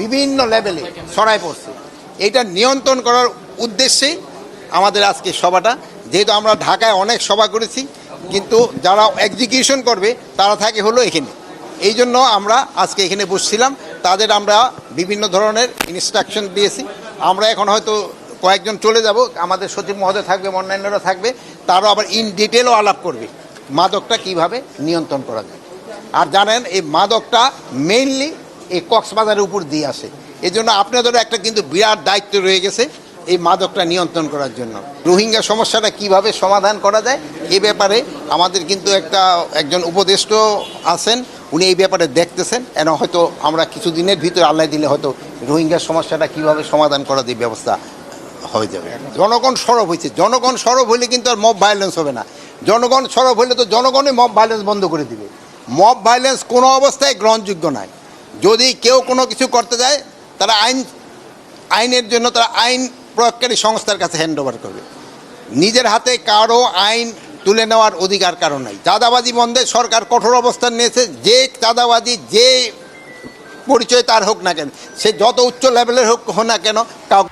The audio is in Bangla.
বিভিন্ন লেভেলে ছড়াই পড়ছে। এটা নিয়ন্ত্রণ করার উদ্দেশ্যেই আমাদের আজকে সভাটা। যেহেতু আমরা ঢাকায় অনেক সভা করেছি, কিন্তু যারা এক্সিকিউশন করবে, তারা থাকে হলো এখানে। এই জন্য আমরা আজকে এখানে বসছিলাম। তাদের আমরা বিভিন্ন ধরনের ইনস্ট্রাকশন দিয়েছি। আমরা এখন হয়তো কয়েকজন চলে যাব। আমাদের সচিব মহোদয় থাকবে, অন্যান্যরা থাকবে। তারাও আবার ইন ডিটেলও আলাপ করবে, মাদকটা কীভাবে নিয়ন্ত্রণ করা যায়। আর জানেন, এই মাদকটা মেইনলি এই কক্সবাজারের উপর দিয়ে আসে। এই জন্য আপনাদেরও একটা কিন্তু বিরাট দায়িত্ব রয়ে গেছে এই মাদকটা নিয়ন্ত্রণ করার জন্য। রোহিঙ্গা সমস্যাটা কীভাবে সমাধান করা যায় এ ব্যাপারে আমাদের কিন্তু একটা, একজন উপদেষ্ট আছেন, উনি এই ব্যাপারে দেখতেছেন এবং হয়তো আমরা কিছুদিনের ভিতরে আল্লাহ দিলে হয়তো রোহিঙ্গার সমস্যাটা কীভাবে সমাধান করা যায় ব্যবস্থা হয়ে যাবে। জনগণ সরব হয়েছে। জনগণ সরব হলে কিন্তু আর মব ভায়োলেন্স হবে না। জনগণ সরব হলে তো জনগণই মব ভায়োলেন্স বন্ধ করে দিবে। মব ভায়োলেন্স কোনো অবস্থায় গ্রহণযোগ্য নয়। যদি কেউ কোনো কিছু করতে যায়, তারা আইন, আইনের জন্য তারা আইন প্রয়োগকারী সংস্থার কাছে হ্যান্ড ওভার করবে। নিজের হাতে কারও আইন তুলে নেওয়ার অধিকার কারও নাই। চাঁদাবাজি বন্ধে সরকার কঠোর অবস্থান নিয়েছে, যে চাঁদাবাজি, যে পরিচয় তার হোক না কেন, সে যত উচ্চ লেভেলের হোক হোক না কেন কাউ